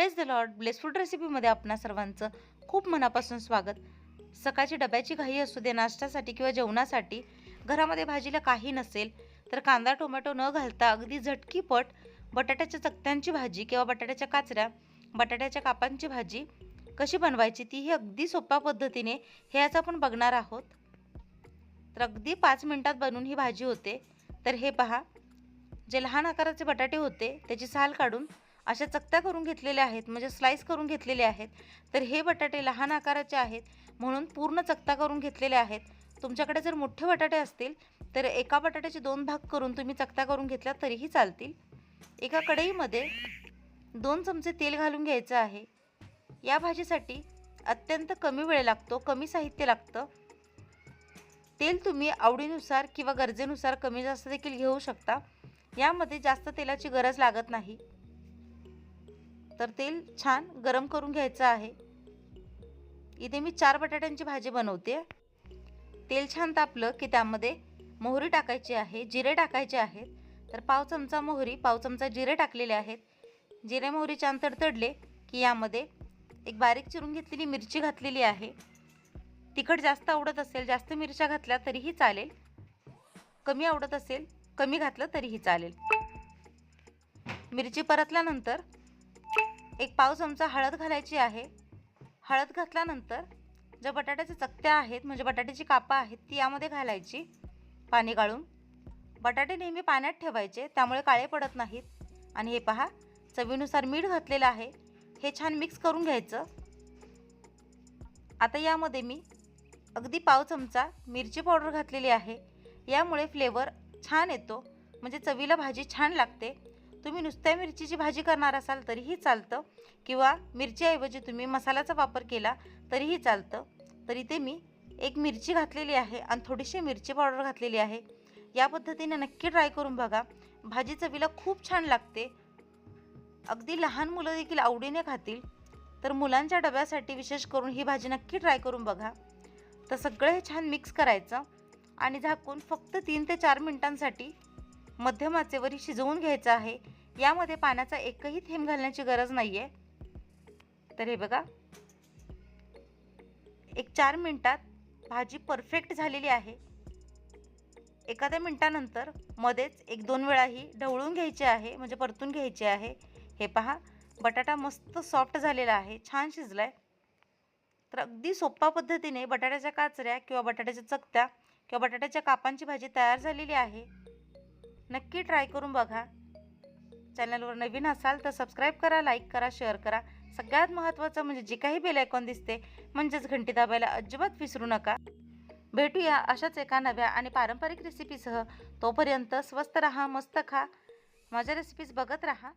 Praise the lord blessed food रेसिपीमध्ये आपणा सर्वांचं खूप मनापासून स्वागत. सकाळची डब्याची घाई असू दे नाश्त्यासाठी किंवा जेवणासाठी घरामध्ये भाजीला काही नसेल तर कांदा टोमॅटो न घालता अगदी झटकीपट बटाट्याच्या चकत्यांची भाजी किंवा बटाट्याच्या काचऱ्या बटाट्याच्या कापांची भाजी कशी बनवायची तीही अगदी सोप्या पद्धतीने हे आज आपण बघणार आहोत. तर अगदी पाच मिनिटात बनवून ही भाजी होते. तर हे पहा जे लहान आकाराचे बटाटे होते त्याची साल काढून अशा चकत्या करून घेतलेल्या आहेत म्हणजे स्लाईस करून घेतलेले आहेत. तर हे बटाटे लहान आकाराचे आहेत म्हणून पूर्ण चकता करून घेतलेले आहेत. तुमच्याकडे जर मोठे बटाटे असतील तर एका बटाट्याचे दोन भाग करून तुम्ही चकत्या करून घेतल्या तरीही चालतील. एका कढईमध्ये दोन चमचे तेल घालून घ्यायचं आहे. या भाजीसाठी अत्यंत कमी वेळ लागतो कमी साहित्य लागतं. तेल तुम्ही आवडीनुसार किंवा गरजेनुसार कमी जास्त देखील घेऊ शकता. यामध्ये जास्त तेलाची गरज लागत नाही. तर तेल छान गरम करून घ्यायचं आहे. इथे मी चार बटाट्यांची भाजी बनवते. तेल छान तापलं की त्यामध्ये मोहरी टाकायची आहे जिरे टाकायचे आहेत. तर पाव चमचा मोहरी पाव चमचा जिरे टाकलेले आहेत. जिरे मोहरी छान तडतडले की यामध्ये एक बारीक चिरून घेतलेली मिरची घातलेली आहे. तिखट जास्त आवडत असेल जास्त मिरच्या घातल्या तरीही चालेल. कमी आवडत असेल कमी घातलं तरीही चालेल. मिरची परतल्यानंतर एक पाव चमचा हळद घालायची आहे. हळद घातल्यानंतर ज्या बटाट्याच्या चकत्या आहेत म्हणजे बटाट्याची कापं आहेत ती यामध्ये घालायची. पाणी गाळून. बटाटे नेहमी पाण्यात ठेवायचे त्यामुळे काळे पडत नाहीत. आणि हे पहा चवीनुसार मीठ घातलेलं आहे. हे छान मिक्स करून घ्यायचं. आता यामध्ये मी अगदी पाव चमचा मिरची पावडर घातलेली आहे. यामुळे फ्लेवर छान येतो. म्हणजे चवीला भाजी छान लागते. तुम्ही नुसत्या मिरचीची भाजी करणार असाल तरीही चालतं. किंवा मिरचीऐवजी तुम्ही मसाल्याचा वापर केला तरीही चालतं. तरी ते मी एक मिरची घातलेली आहे आणि थोडीशी मिरची पावडर घातलेली आहे. या पद्धतीने नक्की ट्राय करून बघा. भाजी चवीला खूप छान लागते. अगदी लहान मुलं देखील आवडीने खातील. तर मुलांच्या डब्यासाठी विशेष करून ही भाजी नक्की ट्राय करून बघा. तर सगळं हे छान मिक्स करायचं आणि झाकून फक्त तीन ते चार मिनिटांसाठी मध्यम आचेवरी शिजवून घ्यायचं आहे. यामध्ये पाण्याचा एकही थेंब घालण्याची गरज नाही आहे तर हे बघा. एक चार मिनटात भाजी परफेक्ट झालेली आहे. एखाद्या मिनटानंतर मध्येच एक दोन वेळा ही ढवळून घ्यायची आहे म्हणजे परतून घ्यायची आहे. हे पहा बटाटा मस्त सॉफ्ट झालेला आहे छान शिजला आहे तर अगदी सोप्या पद्धतीने बटाट्याच्या काचऱ्या किंवा बटाट्याच्या चकत्या किंवा बटाट्याच्या कापांची भाजी तयार झालेली आहे. नक्की ट्राय करून बघा. चॅनलवर नवीन असाल तर सबस्क्राईब करा लाईक करा शेअर करा. सगळ्यात महत्त्वाचं म्हणजे जे काही बेल आयकॉन दिसते म्हणजेच घंटी दाबायला अजिबात विसरू नका. भेटूया अशाच एका नव्या आणि पारंपरिक रेसिपीसह तोपर्यंत स्वस्त रहा मस्त खा. माझ्या रेसिपीज बघत राहा.